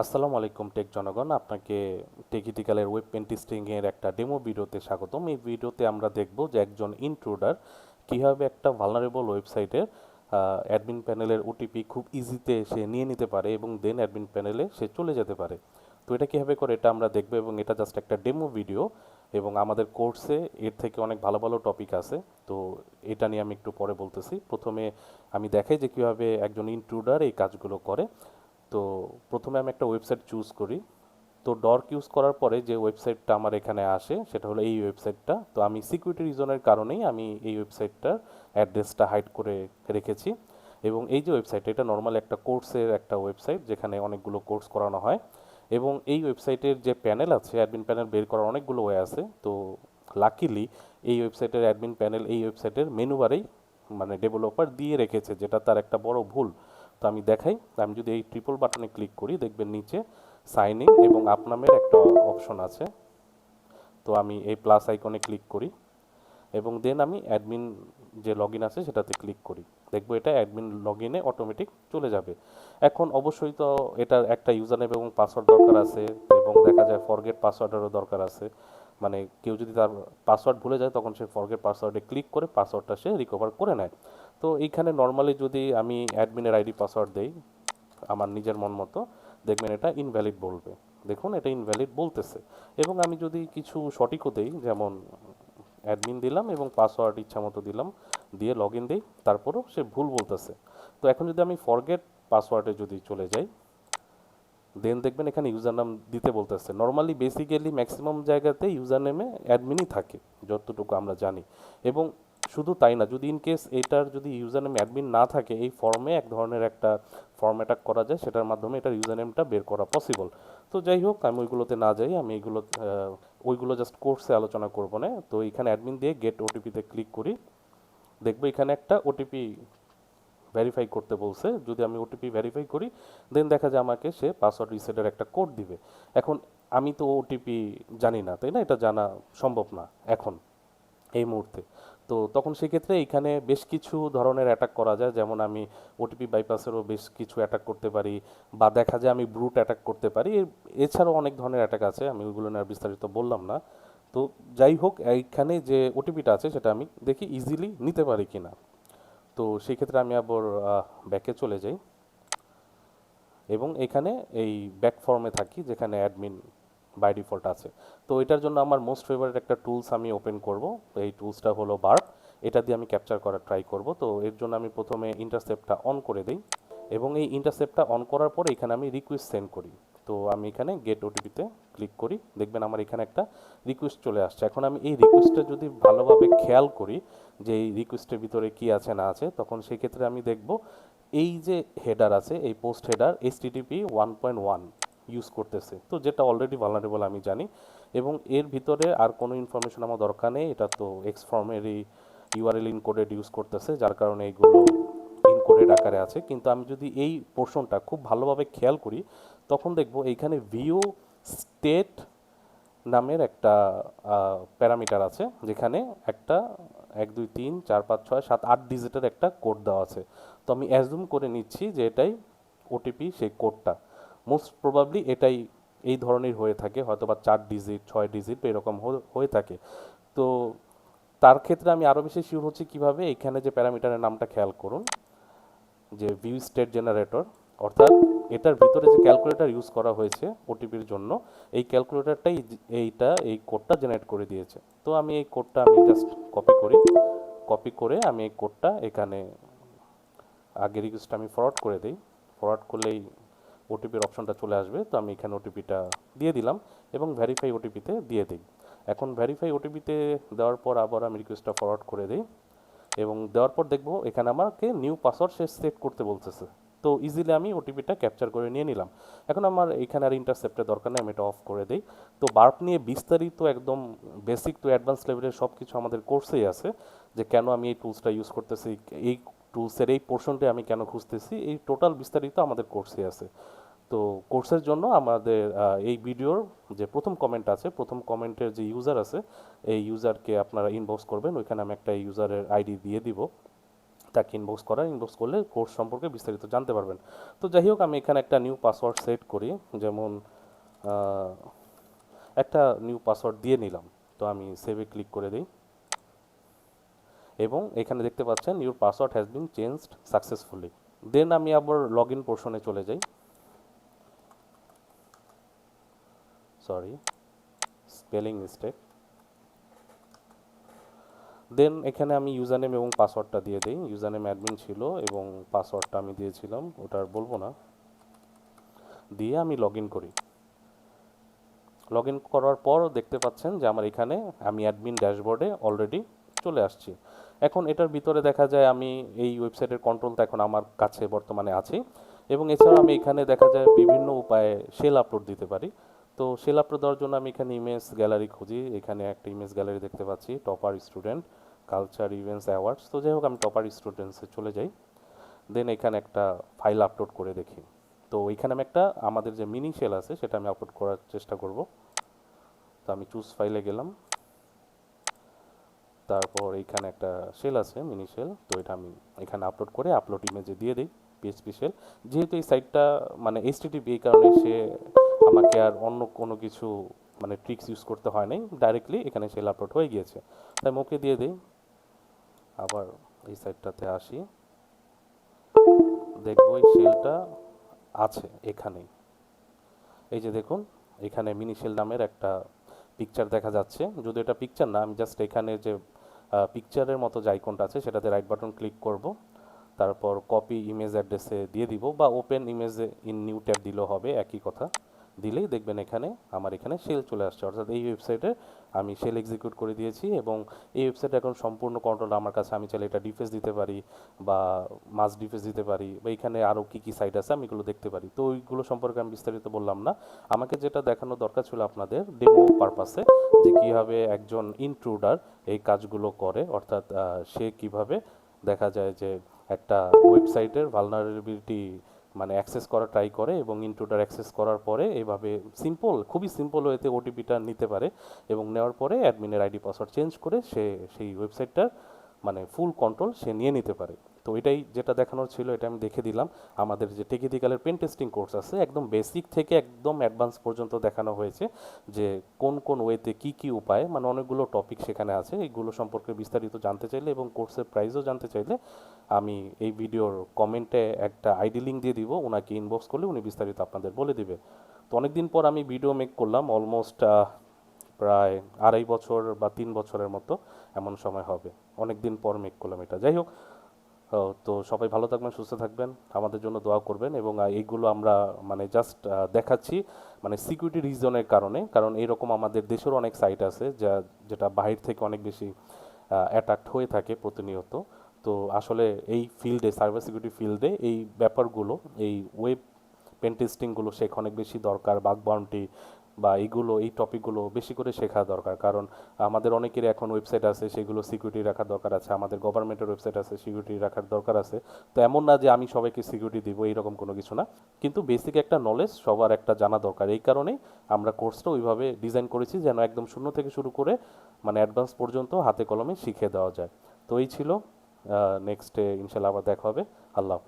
আসসালামু আলাইকুম, টেক জনগণ। আপনাকে টেকিটিক্যালের ওয়েব পেন টেস্টিংয়ের একটা ডেমো ভিডিওতে স্বাগতম। এই ভিডিওতে আমরা দেখব যে একজন ইন্ট্রুডার কীভাবে একটা ভালনারেবল ওয়েবসাইটের অ্যাডমিন প্যানেলের ওটিপি খুব ইজিতে সে নিয়ে নিতে পারে এবং দেন অ্যাডমিন প্যানেলে সে চলে যেতে পারে। তো এটা কীভাবে করে এটা আমরা দেখব এবং এটা জাস্ট একটা ডেমো ভিডিও এবং আমাদের কোর্সে এর থেকে অনেক ভালো ভালো টপিক আছে। তো এটা নিয়ে আমি একটু পরে বলতেছি। প্রথমে আমি দেখাই যে কীভাবে একজন ইন্ট্রুডার এই কাজগুলো করে। তো প্রথমে আমি একটা ওয়েবসাইট চুজ করি। তো ডর্ক ইউজ করার পরে যে ওয়েবসাইটটা আমার এখানে আসে, সেটা হলো এই ওয়েবসাইটটা তো আমি সিকিউরিটি রিজনের কারণেই আমি এই ওয়েবসাইটটার অ্যাড্রেসটা হাইড করে রেখেছি। এবং এই যে ওয়েবসাইটটা এটা নর্মাল একটা কোর্সের একটা ওয়েবসাইট যেখানে অনেকগুলো কোর্স করানো হয়। এবং এই ওয়েবসাইটের যে প্যানেল আছে অ্যাডমিন প্যানেল বের করার অনেকগুলো ওয়ে আছে। তো লাকিলি এই ওয়েবসাইটের অ্যাডমিন প্যানেল এই ওয়েবসাইটের মেনু বারেই মানে ডেভেলপার দিয়ে রেখেছে, যেটা তার একটা বড় ভুল। তো আমি দেখাই। আমি যদি এই ট্রিপল বাটনে ক্লিক করি, দেখবেন নিচে সাইন ইন এবং আপ নামের একটা অপশন আছে। তো আমি এই প্লাস আইকনে ক্লিক করি এবং দেন আমি অ্যাডমিন যে লগ আছে, সেটাতে ক্লিক করি। দেখব এটা অ্যাডমিন লগ ইনে অটোমেটিক চলে যাবে। এখন অবশ্যই তো এটার একটা ইউজার নেম এবং পাসওয়ার্ড দরকার আছে এবং দেখা যায় ফরগেট পাসওয়ার্ডেরও দরকার আছে। মানে কেউ যদি তার পাসওয়ার্ড ভুলে যায়, তখন সে ফরগেট পাসওয়ার্ডে ক্লিক করে পাসওয়ার্ডটা সে রিকভার করে নেয়। তো এইখানে নর্মালি যদি আমি অ্যাডমিনের আইডি পাসওয়ার্ড দেই, আমার নিজের মন মতো, দেখবেন এটা ইনভ্যালিড বলবে। দেখুন, এটা ইনভ্যালিড বলতেছে। এবং আমি যদি কিছু সঠিকও দেই, যেমন অ্যাডমিন দিলাম এবং পাসওয়ার্ড ইচ্ছা মতো দিলাম, দিয়ে লগ ইন দিই, তারপরও সে ভুল বলতেছে। তো এখন যদি আমি ফরগেট পাসওয়ার্ডে যদি চলে যাই দেন দেখবেন এখানে ইউজার নাম দিতে বলতেছে। নর্মালি বেসিক্যালি ম্যাক্সিমাম জায়গাতে ইউজার নেমে অ্যাডমিনই থাকে, যতটুকু আমরা জানি। এবং শুধু তাই না যদি ইন কেস এটার যদি ইউজার নেম অ্যাডমিন না থাকে এই ফর্মে এক ধরনের একটা ফর্ম অ্যাটাক করা যায় সেটার মাধ্যমে এটার ইউজার নেমটা বের করা পসিবল তো যাই হোক আমি ওইগুলোতে না যাই আমি আহ, ওইগুলো জাস্ট কোর্সে আলোচনা করব না। তো এখানে অ্যাডমিন দিয়ে গেট ওটিপিতে ক্লিক করি। দেখব এখানে একটা ওটিপি ভেরিফাই করতে বলছে। যদি আমি ওটিপি ভেরিফাই করি দেন দেখা যায় আমাকে সে পাসওয়ার্ড রিসেটের একটা কোড দিবে। এখন আমি তো ওটিপি জানি না তাই না? এটা জানা সম্ভব না এখন এই মুহূর্তে। তো তখন সেক্ষেত্রে এখানে বেশ কিছু ধরনের অ্যাটাক করা যায়। যেমন আমি ওটিপি বাইপাসেরও বেশ কিছু অ্যাটাক করতে পারি বা দেখা যায় আমি ব্রুট অ্যাটাক করতে পারি। এছাড়াও অনেক ধরনের অ্যাটাক আছে, আমি ওইগুলো নিয়ে বিস্তারিত বললাম না। তো যাই হোক, এইখানে যে ওটিপিটা আছে সেটা আমি দেখি ইজিলি নিতে পারি কি না তো সেই ক্ষেত্রে আমি আবার ব্যাকে চলে যাই। এবং এখানে এই ব্যাক ফর্মে থাকি, যেখানে অ্যাডমিন বাই ডিফল্ট আছে। তো এটার জন্য আমার মোস্ট ফেভারিট একটা টুলস আমি ওপেন করব। এই টুলসটা হলো বার্ব এটা দিয়ে আমি ক্যাপচার করার ট্রাই করব। তো এর জন্য আমি প্রথমে ইন্টারসেপ্টটা অন করে দিই এবং এই ইন্টারসেপ্টটা অন করার পরে এখানে আমি রিকোয়েস্ট সেন্ড করি। তো আমি এখানে গেট ওটিপিতে ক্লিক করি। দেখবেন আমার এখানে একটা রিকোয়েস্ট চলে আসছে। এখন আমি এই রিকোয়েস্টটা যদি ভালোভাবে খেয়াল করি যে এই রিকোয়েস্টের ভিতরে কি আছে না আছে, তখন সেক্ষেত্রে আমি দেখব এই যে হেডার আছে, এই post header HTTP one point one use করতেছে। তো যেটা অলরেডি ভালনারেবল আমি জানি। এবং এর ভিতরে আর কোনো ইনফরমেশন আমার দরকার নেই। এটা তো এক্স ফর্মেরই ইউআরএল ইনকোডেড ইউজ করতেছে, যার কারণে এইগুলো ইনকোডেড আকারে আছে। কিন্তু আমি যদি এই পোর্শনটা খুব ভালোভাবে খেয়াল করি, তখন দেখব এইখানে ভিউ স্টেট নামের একটা প্যারামিটার আছে। যেখানে একটা এক, দুই, তিন, চার, পাঁচ, ছয়, সাত, আট ডিজিটের একটা কোড দেওয়া আছে। তো আমি অ্যাজুম করে নিচ্ছি যে এটাই ওটিপি সেই কোডটা মোস্ট প্রবাবলি এটাই এই ধরনের হয়ে থাকে হয়তো বা চার ডিজিট ছয় ডিজিট এরকম হয়ে- থাকে। তো তার ক্ষেত্রে আমি আরও বেশি শিওর হচ্ছি কীভাবে এখানে যে প্যারামিটারের নামটা খেয়াল করুন, যে ভিউ স্টেট জেনারেটর অর্থাৎ এটার ভিতরে যে ক্যালকুলেটর ইউজ করা হয়েছে ওটিপির জন্য, এই ক্যালকুলেটরটাই এইটা, এই কোডটা জেনারেট করে দিয়েছে। তো আমি এই কোডটা আমি জাস্ট কপি করি। কপি করে আমি এই কোডটা এখানে আগে রিকোয়েস্টটা আমি ফরওয়ার্ড করে দিই। ফরওয়ার্ড করলেই ওটিপির অপশনটা চলে আসবে, তো আমি এখানে ওটিপিটা দিয়ে দিলাম এবং ভেরিফাই ওটিপিতে দিয়ে দিই। এখন ভেরিফাই ওটিপিতে দেওয়ার পর আবার আমি রিকোয়েস্টটা ফরওয়ার্ড করে দিই এবং দেওয়ার পর দেখব এখানে আমাকে নিউ পাসওয়ার্ড সে সেট করতে বলতেছে। তো ইজিলি আমি ওটিপিটা ক্যাপচার করে নিয়ে নিলাম। এখন আমার এখানে আর ইন্টারসেপ্টের দরকার নেই, আমি এটা অফ করে দিই। তো বার্প নিয়ে বিস্তারিত একদম বেসিক টু অ্যাডভান্স লেভেলের সব কিছু আমাদের কোর্সেই আছে যে কেন আমি এই টুলসটা ইউজ করতেছি, এই টুলসের এই পোর্শনটা আমি কেন খুঁজতেছি? এই টোটাল বিস্তারিত আমাদের কোর্সে আছে। তো কোর্সের জন্য আমাদের এই ভিডিওর যে প্রথম কমেন্ট আছে, প্রথম কমেন্টের যে ইউজার আছে, এই ইউজারকে আপনারা ইনবক্স করবেন। ওইখানে আমি একটা ইউজারের আইডি দিয়ে দিব। তাকে ইনবক্স করার ইনবক্স করলে কোর্স সম্পর্কে বিস্তারিত জানতে পারবেন। তো যাই হোক, আমি এখানে একটা নিউ পাসওয়ার্ড সেট করি। যেমন একটা নিউ পাসওয়ার্ড দিয়ে নিলাম। তো আমি সেভে ক্লিক করে দিই। এবং এখানে দেখতে পাচ্ছেন your password has been changed successfully then আমি আবার লগ ইন পোর্শনে চলে যাই। সরি স্পেলিং মিস্টেক দেন এখানে আমি ইউজার নেম এবং পাসওয়ার্ডটা দিয়ে দিই। ইউজার নেম অ্যাডমিন ছিল এবং পাসওয়ার্ডটা আমি দিয়েছিলাম, ওটা আর বলব না। দিয়ে আমি লগ করি। লগ করার পর দেখতে পাচ্ছেন যে আমার এখানে আমি অ্যাডমিন ড্যাশবোর্ডে অলরেডি চলে আসছি। এখন এটার ভিতরে দেখা যায় আমি এই ওয়েবসাইটের কন্ট্রোলটা এখন আমার কাছে বর্তমানে আছে। এবং এছাড়া আমি এখানে দেখা যায় বিভিন্ন উপায়ে সেল আপলোড দিতে পারি। তো সেল আপলোড দেওয়ার জন্য আমি এখানে ইমেজ গ্যালারি খুঁজি। এখানে একটা ইমেজ গ্যালারি দেখতে পাচ্ছি topper student culture events awards তো যাই হোক, আমি টপার স্টুডেন্টসে চলে যাই। দেন এখানে একটা ফাইল আপলোড করে দেখি। তো এখানে আমি একটা আমাদের যে মিনি সেল আছে, সেটা আমি আপলোড করার চেষ্টা করব। তো আমি চুজ ফাইলে গেলাম। তারপর এইখানে একটা সেল আছে মিনি সেল তো এটা আমি এখানে আপলোড করে আপলোড ইমেজে দিয়ে দিই পিএইচপি সেল যেহেতু এই সাইটটা মানে এইচটিটিপি এই কারণে সে আমাকে আর অন্য কোনো কিছু মানে ট্রিক্স ইউজ করতে হয় নাই ডাইরেক্টলি এখানে সেল আপলোড হয়ে গিয়েছে। তাই মুখে দিয়ে দিই। আবার এই সাইটটাতে আসি। দেখব এই সেলটা আছে এখানেই। এই যে দেখুন, এখানে মিনি সেল নামের একটা পিকচার দেখা যাচ্ছে। যদি এটা পিকচার না, আমি জাস্ট এখানে যে পিকচারের মতো যে আইকনটা আছে, সেটাতে রাইট বাটন ক্লিক করব। তারপর কপি ইমেজ অ্যাড্রেসে দিয়ে দিব বা ওপেন ইমেজে ইন নিউ ট্যাব দিলেও হবে, একই কথা। দিলেই দেখবেন এখানে আমার এখানে সেল চলে আসছে। অর্থাৎ এই ওয়েবসাইটে আমি সেল এক্সিকিউট করে দিয়েছি এবং এই ওয়েবসাইট এখন সম্পূর্ণ কন্ট্রোল আমার কাছে। আমি চাইলে এটা ডিফেন্স দিতে পারি বা মাস ডিফেন্স দিতে পারি বা এখানে আরও কী কী সাইট আছে আমি এগুলো দেখতে পারি। তো ওইগুলো সম্পর্কে আমি বিস্তারিত বললাম না। আমাকে যেটা দেখানো দরকার ছিল আপনাদের ডেমো পারপাসে যে কীভাবে একজন ইনট্রুডার এই কাজগুলো করে, অর্থাৎ সে কীভাবে দেখা যায় যে একটা ওয়েবসাইটের ভালনারেবিলিটি মানে অ্যাক্সেস করা ট্রাই করে এবং ইনট্রুডার অ্যাক্সেস করার পরে এভাবে সিম্পল খুবই সিম্পল ওয়েতে ওটিপিটা নিতে পারে এবং নেওয়ার পরে অ্যাডমিনের আইডি পাসওয়ার্ড চেঞ্জ করে সে, সেই ওয়েবসাইটটার মানে ফুল কন্ট্রোল সে নিয়ে নিতে পারে। তো এটাই যেটা দেখানোর ছিল, এটা আমি দেখে দিলাম। আমাদের যে টেকনিক্যালের পেন টেস্টিং কোর্স আছে, একদম বেসিক থেকে একদম অ্যাডভান্স পর্যন্ত দেখানো হয়েছে যে কোন কোন ওয়েতে কি কি উপায় মানে অনেকগুলো টপিক সেখানে আছে। এইগুলো সম্পর্কে বিস্তারিত জানতে চাইলে এবং কোর্সের প্রাইসও জানতে চাইলে আমি এই ভিডিওর কমেন্টে একটা আইডি লিঙ্ক দিয়ে দিব, ওনাকে ইনবক্স করলে উনি বিস্তারিত আপনাদের বলে দিবে। তো অনেকদিন পর আমি ভিডিও মেক করলাম অলমোস্ট প্রায় আড়াই বছর বা তিন বছরের মতো। এমন সময় হবে। অনেক দিন পর মেক করলাম এটা। যাই হোক তো সবাই ভালো থাকবেন, সুস্থ থাকবেন, আমাদের জন্য দোয়া করবেন এবং এইগুলো আমরা মানে জাস্ট দেখাচ্ছি মানে সিকিউরিটি রিজনের কারণে। কারণ এরকম আমাদের দেশের অনেক সাইট আছে যা, যেটা বাহির থেকে অনেক বেশি অ্যাটাক্ট হয়ে থাকে প্রতিনিয়ত। তো আসলে এই ফিল্ডে সাইবার সিকিউরিটি ফিল্ডে এই ব্যাপারগুলো, এই ওয়েব পেন টেস্টিংগুলো শেখা অনেক বেশি দরকার বাগ বাউন্টি বা এইগুলো, এই টপিকগুলো বেশি করে শেখা দরকার। কারণ আমাদের অনেকের এখন ওয়েবসাইট আছে, সেগুলো সিকিউরিটি রাখার দরকার আছে, আমাদের গভর্নমেন্টের ওয়েবসাইট আছে সিকিউরিটি রাখার দরকার আছে। তো এমন না যে আমি সবাইকে সিকিউরিটি দিব, এইরকম কোনো কিছু না। কিন্তু বেসিক একটা নলেজ সবার একটা জানা দরকার। এই কারণে আমরা কোর্সটা ওইভাবে ডিজাইন করেছি যেন একদম শূন্য থেকে শুরু করে মানে অ্যাডভান্স পর্যন্ত হাতে কলমে শিখে দেওয়া যায়। তো এই ছিল নেক্সটে ইনশাল্লাহ আবার দেখা হবে। আল্লাহ।